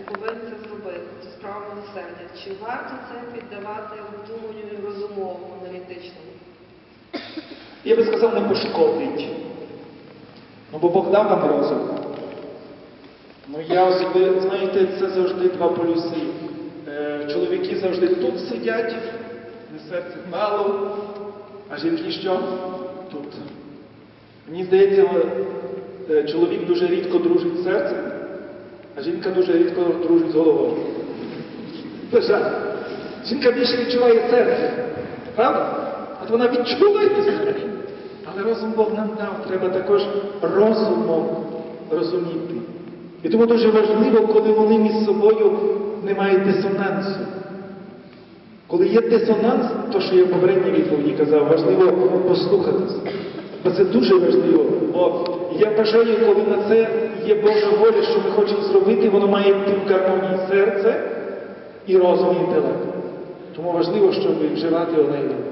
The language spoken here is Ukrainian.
ти повинен це зробити, цю справу милосердя. Чи варто це піддавати обдуманню розумовому, аналітичному? Я би сказав, не пошкодить. Ну, бо Бог дав нам розум. Ну, я особи, знаєте, це завжди два полюси. Е, чоловіки завжди тут сидять, не серце мало, а жінки що? Тут. Мені здається, е, чоловік дуже рідко дружить з серцем, жінка дуже рідко дружить з головою. Це. Жінка більше відчуває серце. Правда? От вона відчула і все. Але розум Бог нам дав. Треба також розумом розуміти. І тому дуже важливо, коли вони між собою не мають дисонансу. Коли є дисонанс, то що я в попередній відповіді казав, важливо послухатися. Бо це дуже важливо. Бо я бажаю, коли на це є Божа воля, що ми хочемо зробити, воно має бути в гармонії серце і розум і інтелект. Тому важливо, щоб вживати друге.